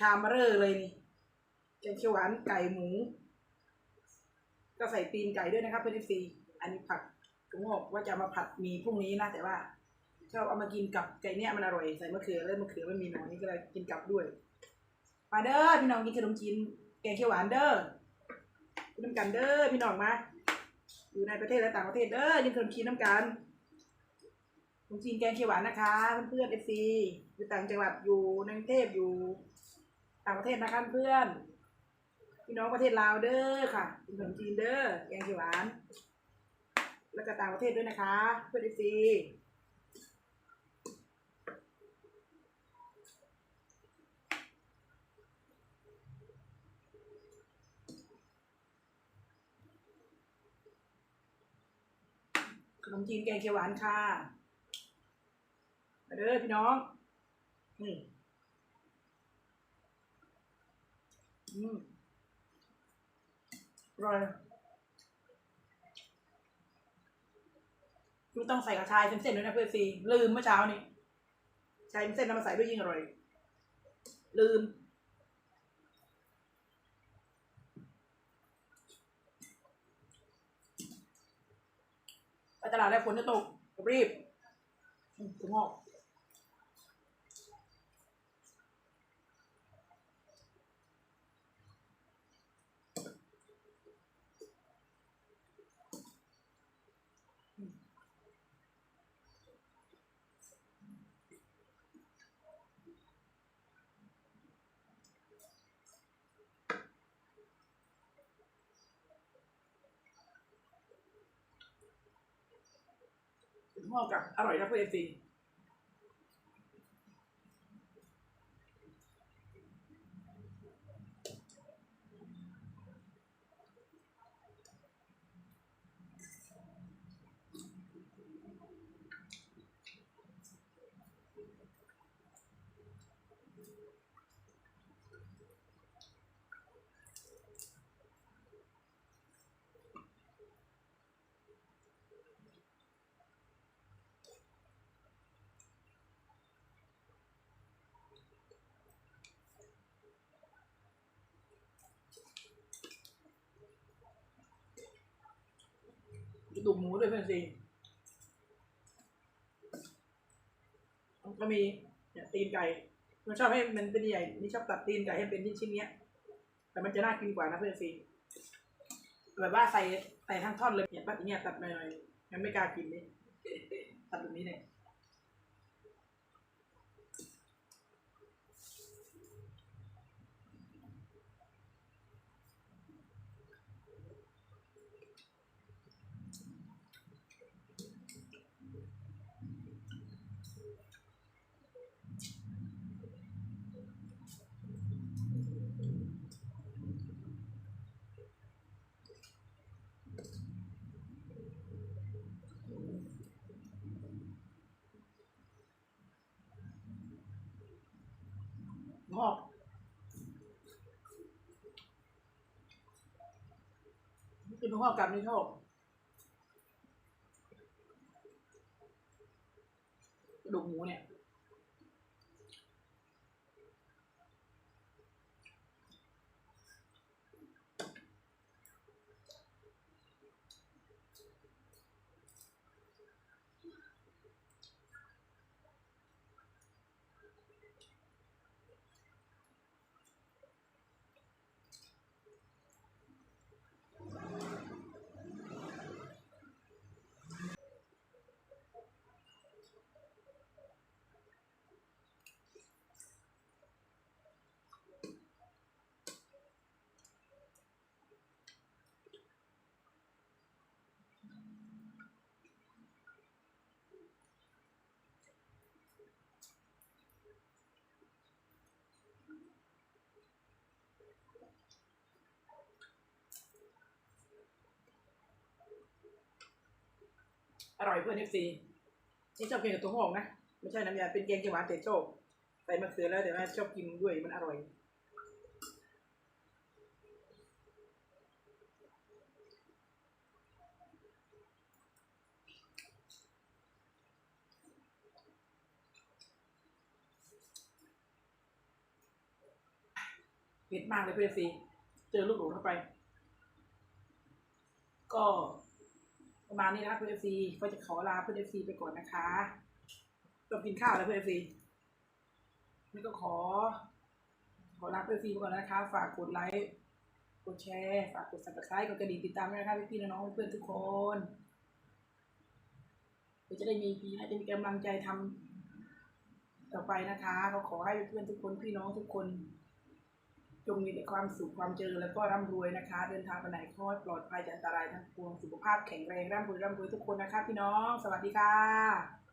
ชามเบอเร่อเลยนี่แกงเขียวหวานไก่หมู ก็ใส่ตีนไก่ด้วยนะครับเพื่อนซีอันนี้ผัดผมบอกว่าจะมาผัดมีพรุ่งนี้นะแต่ว่าชอบเอามากินกับไก่เนี่ยมันอร่อยใส่มะเขือแล้วมะเขือมันมีหน่อยนี่ก็เลยกินกับด้วยมาเด้อพี่น้องกินขนมจีนแกงเขียวหวานเด้อกินน้ำกันเด้อพี่น้องมาอยู่ในประเทศและต่างประเทศเด้อกินขนมจีนน้ำกันขนมจีนแกงเขียวหวานนะคะ เพื่อนเอฟซีอยู่ต่างจังหวัดอยู่ในกรุงเทพอยู่ ต่างประเทศนะคะเพื่อน พี่น้องประเทศลาวเด้อค่ะขนมจีนเด้อแกงเขียวหวาน แล้วก็ต่างประเทศด้วยนะคะ เพื่อนเอฟซีขนมจีนแกงเขียวหวานค่ะ มาเด้อพี่น้อง นี่ อืมอร่อยไม่ต้องใส่กระชายเส้นๆด้วยนะเพื่อนซีลืมเมื่อเช้านี้ใช้เส้นน้ำมาใส่ด้วยยิ่งอร่อย ลืมไปตลาดแล้วฝนจะตกรีบถุงหอก คุณพ่อกกับอร่อยนะเพื่อนซี ก ระดูกหมูด้วยเพื่อนสิก็มีเนี่ยตีนไก่มันชอบให้มันเป็นใหญ่นี่ชอบตัดตีนไก่ให้เป็นชิ้นๆเนี้ย แต่มันจะน่ากินกว่านะเพื่อนสิแบบว่าใส่ใส่ทั้งท่อนเลยเนี่ยตัดอย่างเงี้ยตัดหน่อยๆยังไม่กล้ากินนี่ตัดแบบนี้เนี่ย ชอกกินงอกกับนี่ชอบกระดูกหมูเนี่ย อร่อยเพื่อนเอฟซีนี่ชอบกินกับตัวหอกนะ ไม่ใช่น้ำยา เป็นแกงเขียวหวานแต่ชอบใส่มะเขือแล้วแต่ว่าชอบกินด้วยมันอร่อย เผ็ดมากเลยเพื่อนซีเจอลูกหลงเข้าไป ก็ ประมาณนี้นะเพื่อนซีก็จะขอลาเพื่อนซีไปก่อนนะคะต้องกินข้าวแล้วเพื่อนซีนี่ก็ขอ ขอลาเพื่อนซีไปก่อนนะคะ ฝากกดไลค์กดแชร์ฝากกด subscribe กดกระดิ่งติดตามด้วยนะคะพี่ๆน้องๆเพื่อนๆทุกคนเพื่อจะได้มีพีนะจะมีกำลังใจทำต่อไปนะคะ ก็ขอให้เพื่อนทุกคนพี่น้องทุกคน จงมีแต่ความสุขความเจริญแล้วก็ร่ำรวยนะคะ เดินทางไปไหนทอดปลอดภัยจากอันตรายทั้งปวงสุขภาพแข็งแรงร่ำรวยร่ำรวยทุกคนนะคะ พี่น้อง สวัสดีค่ะ